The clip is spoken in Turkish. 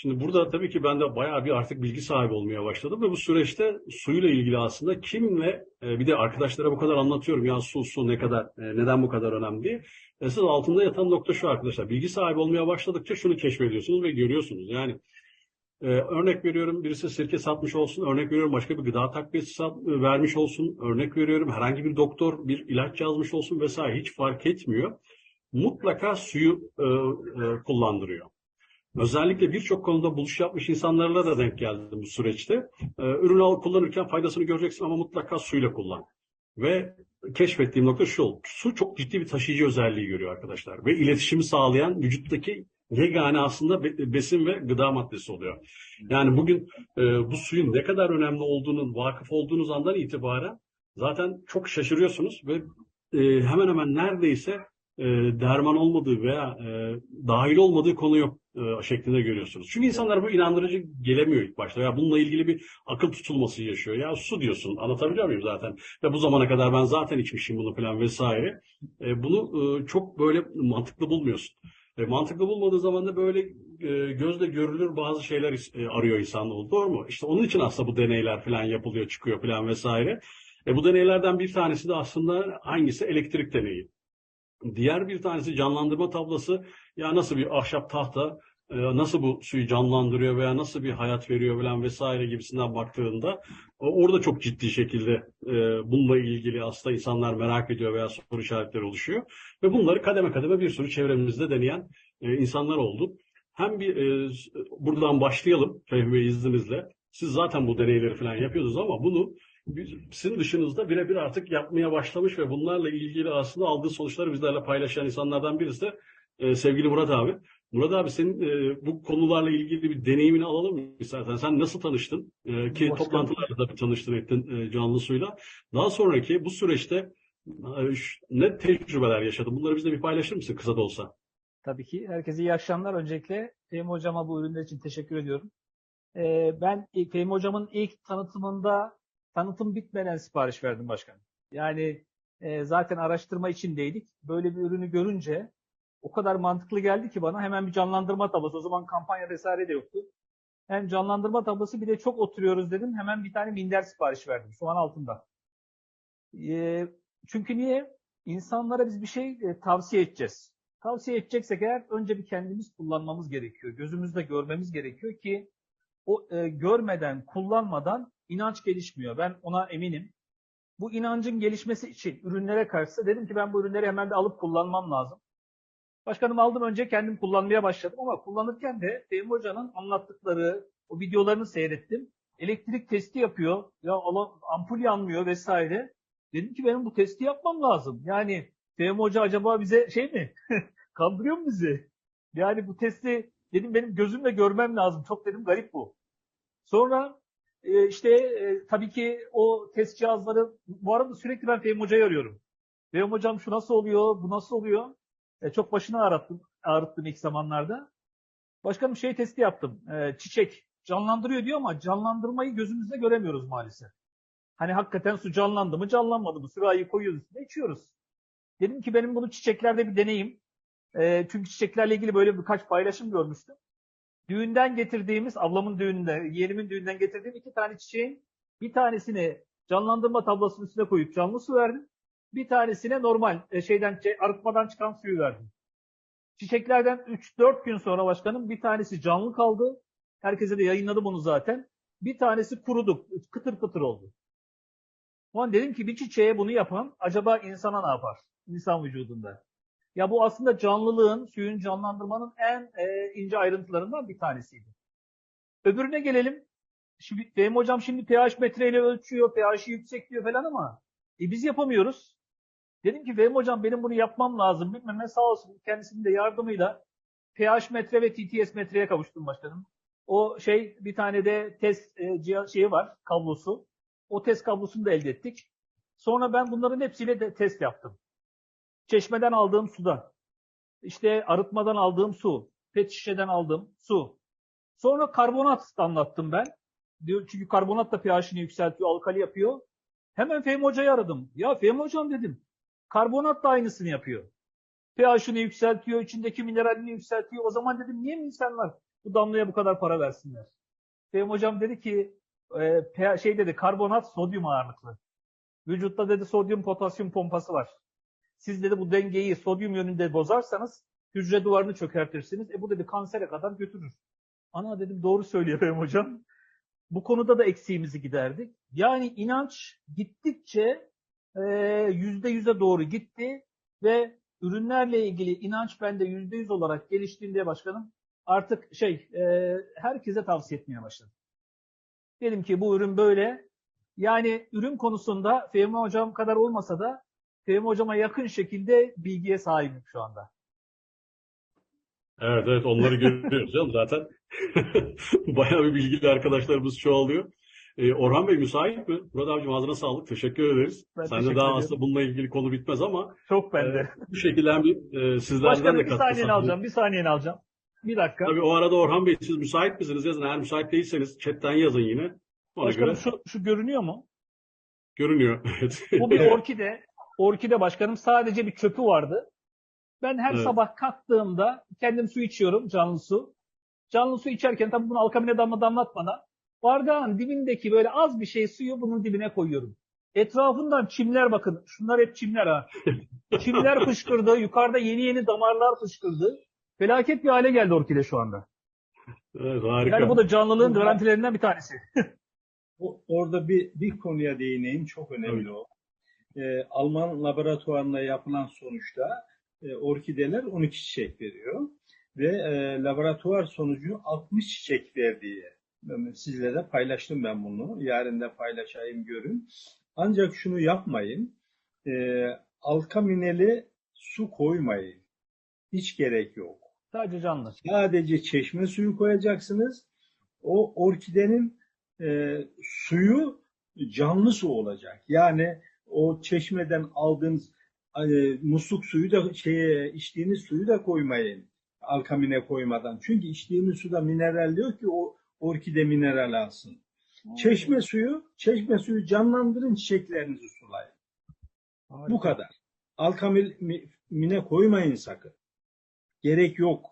Şimdi burada tabii ki ben de bayağı bir artık bilgi sahibi olmaya başladım ve bu süreçte suyla ilgili aslında kimle e, bir de arkadaşlara bu kadar anlatıyorum ya su su ne kadar e, neden bu kadar önemli diye. Esas altında yatan nokta şu arkadaşlar. Bilgi sahibi olmaya başladıkça şunu keşfediyorsunuz ve görüyorsunuz. Yani e, örnek veriyorum birisi sirke satmış olsun, örnek veriyorum başka bir gıda takviyesi sat, e, vermiş olsun, örnek veriyorum herhangi bir doktor bir ilaç yazmış olsun vesaire hiç fark etmiyor. Mutlaka suyu e, e, kullandırıyor. Özellikle birçok konuda buluş yapmış insanlarla da denk geldim bu süreçte. Ee, ürünü al kullanırken faydasını göreceksin ama mutlaka suyla kullan. Ve keşfettiğim nokta şu oldu. Su çok ciddi bir taşıyıcı özelliği görüyor arkadaşlar. Ve iletişimi sağlayan vücuttaki yegane aslında be- besin ve gıda maddesi oluyor. Yani bugün e, bu suyun ne kadar önemli olduğunun vakıf olduğunuz andan itibaren zaten çok şaşırıyorsunuz ve e, hemen hemen neredeyse e, derman olmadığı veya e, dahil olmadığı konu yok e, şeklinde görüyorsunuz. Çünkü insanlar bu inandırıcı gelemiyor ilk başta. Ya bununla ilgili bir akıl tutulması yaşıyor. Ya su diyorsun. Anlatabiliyor muyum zaten? Ve bu zamana kadar ben zaten içmişim bunu falan vesaire. Bunu çok böyle mantıklı bulmuyorsun. E, mantıklı bulmadığı zaman da böyle e, gözle görülür bazı şeyler e, arıyor insanoğlu. Doğru mu? İşte onun için aslında bu deneyler falan yapılıyor, çıkıyor falan vesaire. E, bu deneylerden bir tanesi de aslında hangisi? Elektrik deneyi. Diğer bir tanesi canlandırma tablası. Ya nasıl bir ahşap tahta e, nasıl bu suyu canlandırıyor veya nasıl bir hayat veriyor falan vesaire gibisinden baktığında orada çok ciddi şekilde e, bununla ilgili aslında insanlar merak ediyor veya soru işaretleri oluşuyor. Ve bunları kademe kademe bir sürü çevremizde deneyen e, insanlar oldu. Hem bir buradan başlayalım Fehmi izninizle. Siz zaten bu deneyleri falan yapıyordunuz ama bunu sizin dışınızda birebir artık yapmaya başlamış ve bunlarla ilgili aslında aldığı sonuçları bizlerle paylaşan insanlardan birisi de e, sevgili Murat abi. Murat abi senin e, bu konularla ilgili bir deneyimini alalım mı istersen? Sen nasıl tanıştın? E, ki Başkanım. toplantılarda da bir tanıştın ettin e, canlı suyla. Daha sonraki bu süreçte e, ne tecrübeler yaşadın? Bunları bizle bir paylaşır mısın kısa da olsa? Tabii ki. Herkese iyi akşamlar. Öncelikle Fehmi Hocama bu ürünler için teşekkür ediyorum. Ee, ben Fehmi Hocam'ın ilk tanıtımında tanıtım bitmeden sipariş verdim başkanım. Yani e, zaten araştırma içindeydik. Böyle bir ürünü görünce o kadar mantıklı geldi ki bana hemen bir canlandırma tablası. O zaman kampanya vesaire de yoktu. Hem canlandırma tablası bir de çok oturuyoruz dedim. Hemen bir tane minder sipariş verdim. Şu an altında. Ee, çünkü niye? İnsanlara biz bir şey e, tavsiye edeceğiz. Tavsiye edeceksek eğer önce bir kendimiz kullanmamız gerekiyor. Gözümüzde görmemiz gerekiyor ki o e, görmeden, kullanmadan inanç gelişmiyor. Ben ona eminim. Bu inancın gelişmesi için ürünlere karşı dedim ki ben bu ürünleri hemen de alıp kullanmam lazım. Başkanım aldım önce kendim kullanmaya başladım ama kullanırken de Fehmi Hoca'nın anlattıkları, o videolarını seyrettim. Elektrik testi yapıyor. Ya ampul yanmıyor vesaire. Dedim ki benim bu testi yapmam lazım. Yani Fehmi Hoca acaba bize şey mi? Kandırıyor mu bizi? Yani bu testi dedim benim gözümle görmem lazım. Çok dedim garip bu. Sonra e, işte e, tabii ki o test cihazları bu arada sürekli ben Fehmi Hoca'yı arıyorum. Fehmi Hocam şu nasıl oluyor, bu nasıl oluyor? E, çok başını ağrıttım, ağrıttım ilk zamanlarda. Başkanım şey testi yaptım. E, çiçek canlandırıyor diyor ama canlandırmayı gözümüzle göremiyoruz maalesef. Hani hakikaten su canlandı mı canlanmadı mı? Sürahiyi koyuyoruz üstüne içiyoruz. Dedim ki benim bunu çiçeklerde bir deneyim. E, çünkü çiçeklerle ilgili böyle birkaç paylaşım görmüştüm. Düğünden getirdiğimiz, ablamın düğününde, yeğenimin düğünden getirdiğim iki tane çiçeğin bir tanesini canlandırma tablasının üstüne koyup canlı su verdim. Bir tanesine normal e, şeyden şey, arıtmadan çıkan suyu verdim. Çiçeklerden 3-4 gün sonra başkanım bir tanesi canlı kaldı. Herkese de yayınladım onu zaten. Bir tanesi kurudu. Kıtır kıtır oldu. O an dedim ki bir çiçeğe bunu yapan acaba insana ne yapar? İnsan vücudunda. Ya bu aslında canlılığın, suyun canlandırmanın en e, ince ayrıntılarından bir tanesiydi. Öbürüne gelelim. Şimdi Fehmi hocam şimdi pH metreyle ölçüyor, pH'i yüksek diyor falan ama e, biz yapamıyoruz. Dedim ki Fehmi hocam benim bunu yapmam lazım. Bilmem ne sağ olsun kendisinin de yardımıyla pH metre ve TTS metreye kavuştum başkanım. O şey bir tane de test e, şeyi var, kablosu. O test kablosunu da elde ettik. Sonra ben bunların hepsiyle de test yaptım. Çeşmeden aldığım sudan, işte arıtmadan aldığım su, pet şişeden aldığım su. Sonra karbonat anlattım ben. Çünkü karbonat da pH'ini yükseltiyor, alkali yapıyor. Hemen Fehmi Hoca'yı aradım. Ya Fehmi Hocam dedim. Karbonat da aynısını yapıyor. pH'ini yükseltiyor, içindeki mineralini yükseltiyor. O zaman dedim niye mi insanlar bu damlaya bu kadar para versinler. Fehmi hocam dedi ki e, şey dedi karbonat sodyum ağırlıklı. Vücutta dedi sodyum potasyum pompası var. Siz dedi bu dengeyi sodyum yönünde bozarsanız hücre duvarını çökertirsiniz. E bu dedi kansere kadar götürür. Ana dedim doğru söylüyor benim hocam. Bu konuda da eksiğimizi giderdik. Yani inanç gittikçe e, yüzde yüze doğru gitti ve ürünlerle ilgili inanç bende yüzde yüz olarak geliştiğinde başkanım artık şey e, herkese tavsiye etmeye başladım. Dedim ki bu ürün böyle. Yani ürün konusunda Fehmi Hocam kadar olmasa da Fehmi Hocam'a yakın şekilde bilgiye sahibim şu anda. Evet evet onları görüyoruz canım zaten. Bayağı bir bilgili arkadaşlarımız çoğalıyor. Ee, Orhan Bey müsait mi? Murat abicim ağzına sağlık. Teşekkür ederiz. Ben Sen de teşekkür daha ediyorum. aslında bununla ilgili konu bitmez ama Çok bende. bu şekilde bir e, sizlerden Başkanım de bir katkı saniyeni sağlayalım. alacağım. Bir saniyeni alacağım. Bir dakika. Tabii o arada Orhan Bey siz müsait misiniz? Yazın. Eğer müsait değilseniz chatten yazın yine. Ona Başkanım göre şu, şu görünüyor mu? görünüyor. Evet. Bu bir orkide. Orkide başkanım sadece bir çöpü vardı. Ben her Evet. sabah kalktığımda kendim su içiyorum canlı su. Canlı su içerken tabii bunu alkamine damla damlatmadan bardağın dibindeki böyle az bir şey suyu bunun dibine koyuyorum. Etrafından çimler bakın. Şunlar hep çimler ha. Çimler fışkırdı. Yukarıda yeni yeni damarlar fışkırdı. Felaket bir hale geldi orkide şu anda. Evet, harika. Yani bu da canlılığın garantilerinden bir tanesi. O- Orada bir, bir konuya değineyim. Çok önemli o. Ee, Alman laboratuvarında yapılan sonuçta e, orkideler 12 çiçek veriyor. Ve e, laboratuvar sonucu 60 çiçek verdiği. Ben Sizle de paylaştım ben bunu. Yarın da paylaşayım görün. Ancak şunu yapmayın. E, alkamineli su koymayın. Hiç gerek yok. Sadece canlı. Sadece çeşme suyu koyacaksınız. O orkidenin e, suyu canlı su olacak. Yani o çeşmeden aldığınız e, musluk suyu da şeye içtiğiniz suyu da koymayın. Alkamine koymadan. Çünkü içtiğiniz suda mineral diyor ki o orkide mineral alsın. Çeşme suyu, çeşme suyu canlandırın çiçeklerinizi sulayın. Bu kadar. Alkamine koymayın sakın. Gerek yok.